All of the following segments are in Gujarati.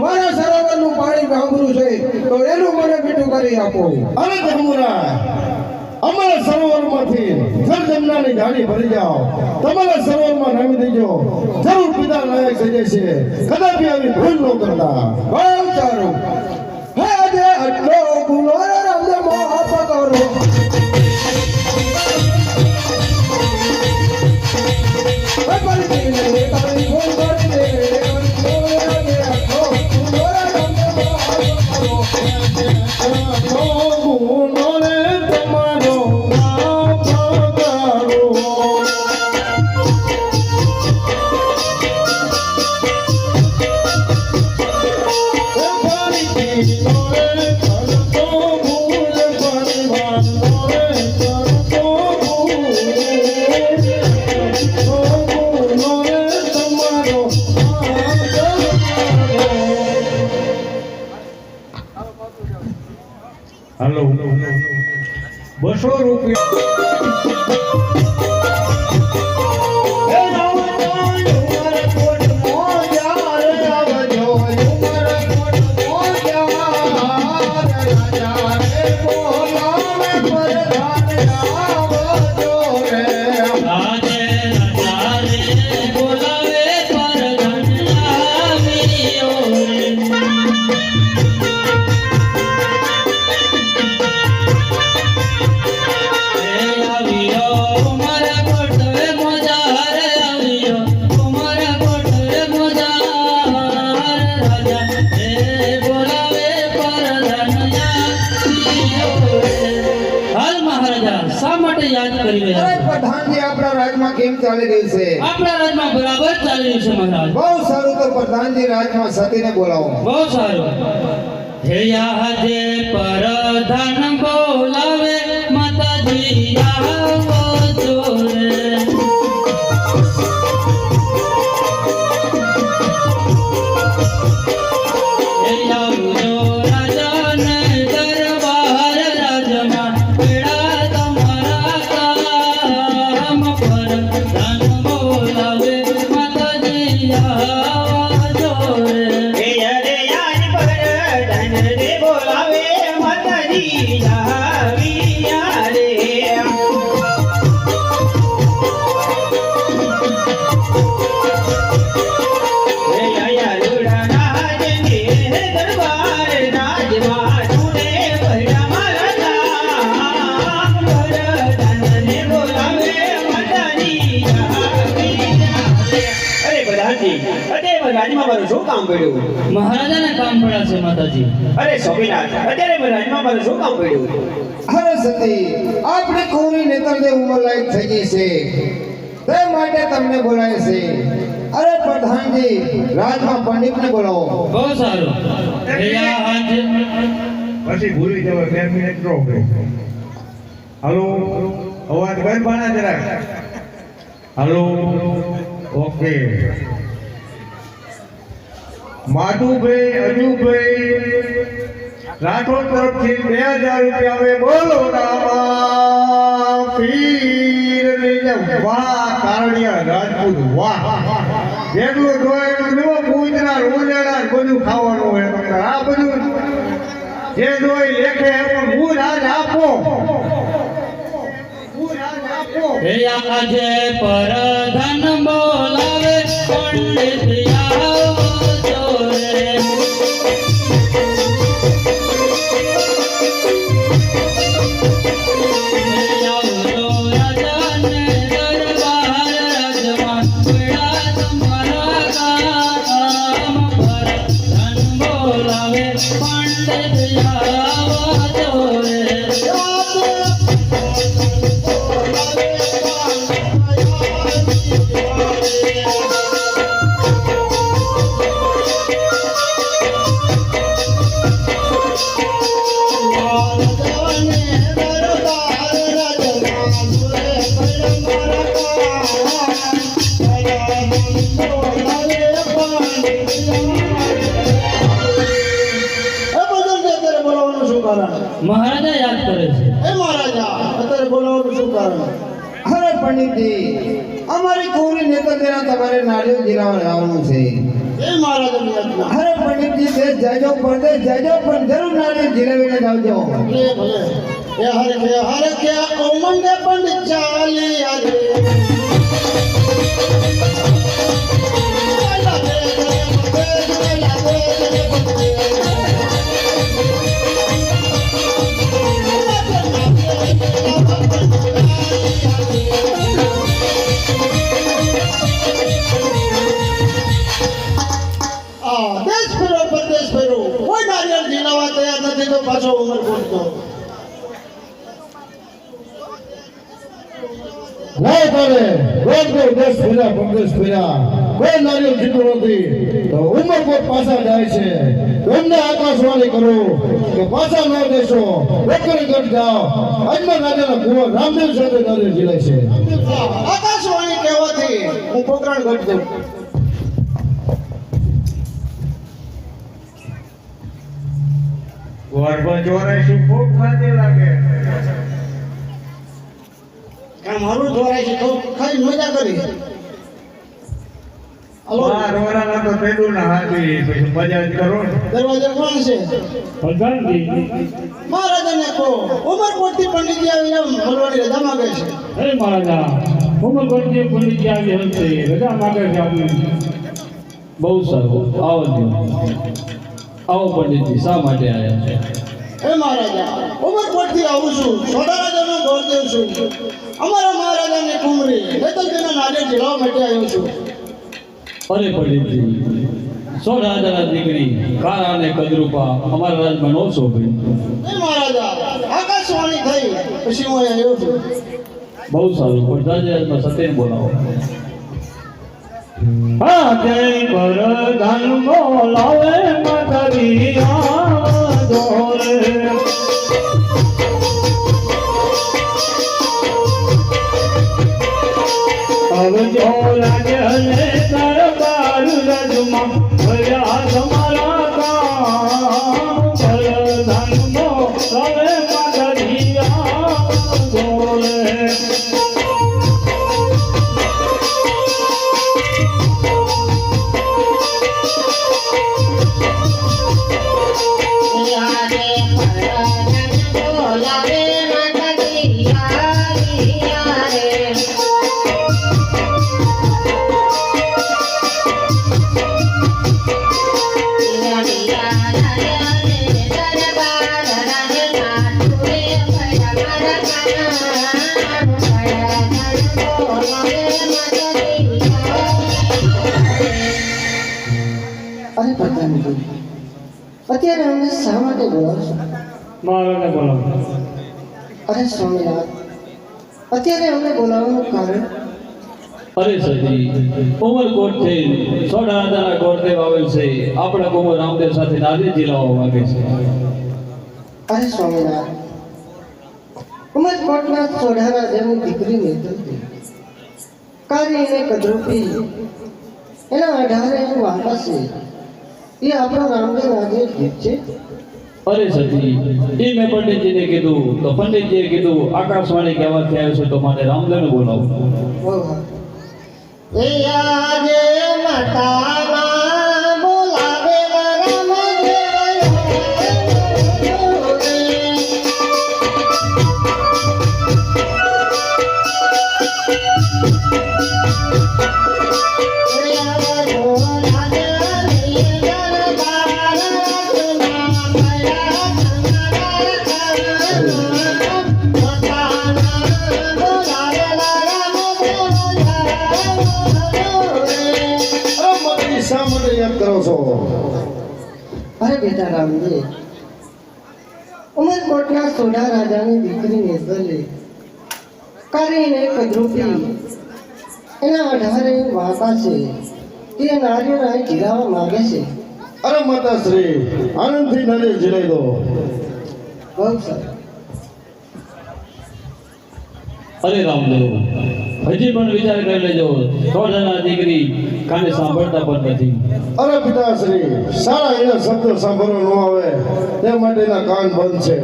મારો સરોવર આ પાણી પીતું છે તો એનું મને મીઠું કરી આપો અરે જમુના અમારા સરોવરમાંથી જળ જમનાની ધાડી ભરી જાઓ. તમારા સરોવરમાં નામી દેજો જરૂર પિતા લાયક થઈ જશે કદાપી આવી ભૂલ ન કરતા. બહુ સારું. હે આજે આટલો ગુનો રે રામદેવ માફ કરો હાલો. બસો રૂપિયા. યાદ કરી રહ્યા અરે પ્રધાનજી આપણા રાજમાં કેમ ચાલી રહ્યું છે? આપણા રાજમાં બરાબર ચાલી રહ્યું છે મહારાજ. બહુ સારું તો પ્રધાનજી રાજમાં સતીને બોલાવો. બહુ સારું. હે આજે પરધાન બોલાવે. રાજમાં મારું શું કામ પડ્યું? મહારાજાને કામ પડ્યા છે માતાજી. અરે સ્વામિનાથ અત્યારે રાજમાં મારું શું કામ પડ્યું? અરે સતી આપણી કોની નેતરને ઉંમર લાયક થઈ ગઈ છે. તે માટે તમને બોલાય છે. અરે પ્રધાનજી રાજમાં પંડિતને બોલાવો. બહુ સારું. પછી ભૂલી જવાય બે મિનિટ રો હલો અવાજ બંધ પાના જરાક હલો ઓકે. માધુભાઈ, અજુભાઈ, રાઠોડ તરફથી બે હજાર રૂપિયા બોલો ખાવાનું હોય જે જોઈ લેખે પણ હું રાજ પરધન બોલાવે, પંડિત મહારાજા યાદ કરે છે. એ મહારાજા અત્યારે બોલાવવાનું શું કારણ? અરે પંડિતજી અમારી કોરી નેતા દેના તમારે નાળિયેર જીરાવા આવવાનું છે. એ મહારાજા અરે પંડિતજી દેશ જાજો પરદેશ જાજો પણ જરૂર નાળિયેર ગિરાવીને જાવજો ભલે ભલે. એ હર કે હર કે ઓમંડે મંડે પંડિત ચાલી આજે ફેર્યા કોઈ પાછા જાય છે એમને આકાશવાણી કરો કે પાછા ન દેશો નોકરી કરી જાઓ અજમલ છે આકાશવાણી કહેવાથી હું પોકરણ કરી દઉં ગોળમાં ખૂબ ખાતી લાગે? આ મારું ધોરાય છે તો ખાઈ મજા કરી. હલો? તો પેદું ના હાથી મજા કરો ને. કોણ છે? પ્રધાનજી મહારાજાને કહો ઉમરકોટથી પંડિતજી આવીને મળવાની રજા માંગે છે. હે મહારાજા ઉમરકોટજી પંડિતજી આવી હશે રજા માગે છે આપની. બહુ સારું. આવો આવો પંડિતજી શા માટે આવ્યા છે? હે મહારાજા ઉમરકોટથી આવું છું સોડા રાજાનો ગોરદેવ છું. અમારા મહારાજાની કુમરી જીલાવા માટે આવ્યો છું. અરે પંડિતજી સો દીકરી કારા અને કદરૂપા અમારા રાજમાં નો શોભે હે મહારાજા આકાશવાણી થઈ પછી હું આવ્યો છું. બહુ સારું પણ સત્ય બોલાવો. હા જય વરદાન બોલાવે માતાજી ભર્યા તમારા કામ. વરદાન બોલાવે માતાજી પ્રધાનજી અત્યારે અમને શા માટે બોલાવો છો? મારાને બોલાવો. અરે સ્વામિનાથ અત્યારે અમને બોલાવવાનું કારણ? અરે સજી ઉમરકોટ છે સોડા રાજાના ગોરદેવ આવેલ છે. આપણા કુંવર રામદેવ સાથે નારી જીલાવા માંગે છે. અરે સ્વામિનાથ ઉમરકોટના સોઢાના જેની દીકરી નેતૃત્વ કાર્યને કદરૂપી એના અઢારે વાપસ છે. એ આપણો રામદેવ આજે ગીત છે અરે સજી એ મેં પંડિતજીને કીધું તો પંડિતજીએ કીધું આકાશવાણી કહેવાથી આવ્યો છે તો મારે રામદેવને બોલાવો બહુ હા. એ આજે માતાના બોલાવેલા રામદેવ રામજી ઉમરકોટના સોઢા રાજાની દીકરી નેતરલે કરીને કદરૂપી. એના અઢારે વાંકા છે. તે નારીઓ અહીં જીરાવા માગે છે. અરે માતાશ્રી આનંદથી નરેશ ઝીલાઈ દો. બહુ સારું અરે રામદેવ હજી પણ વિચાર કરી લેજો. સોડાના દીકરી કાને સાંભળતા પણ નથી. અરે પિતાશ્રી સારા એના શબ્દ સાંભળવા ન આવે. તે માટેના કાન બંધ છે.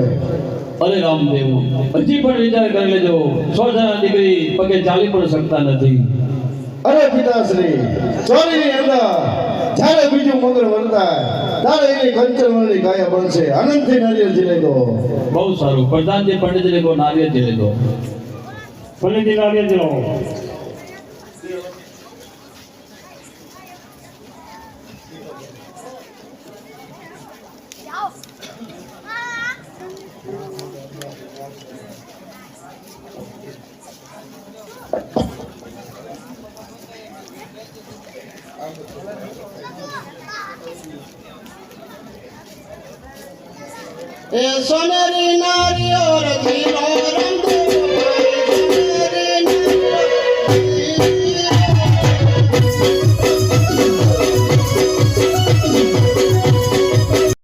અરે રામદેવ હજી પણ વિચાર કરી લેજો. સો જણા દીકરી પગે ચાલી પણ શકતા નથી. અરે પિતાશ્રી ચોરીની અંદર જ્યારે બીજું મંગળ વર્તાય ત્યારે એની કંચનવરની કાયા બનશે. આનંદથી નારિયેલ જીલે તો બહુ સારું. પ્રધાનજી પંડિતજી કો નારિયેલ જીલે દો પંડિતજી નારિયેળ જલાવો એ સોનેરી નારીઓ રખીલો રંગુ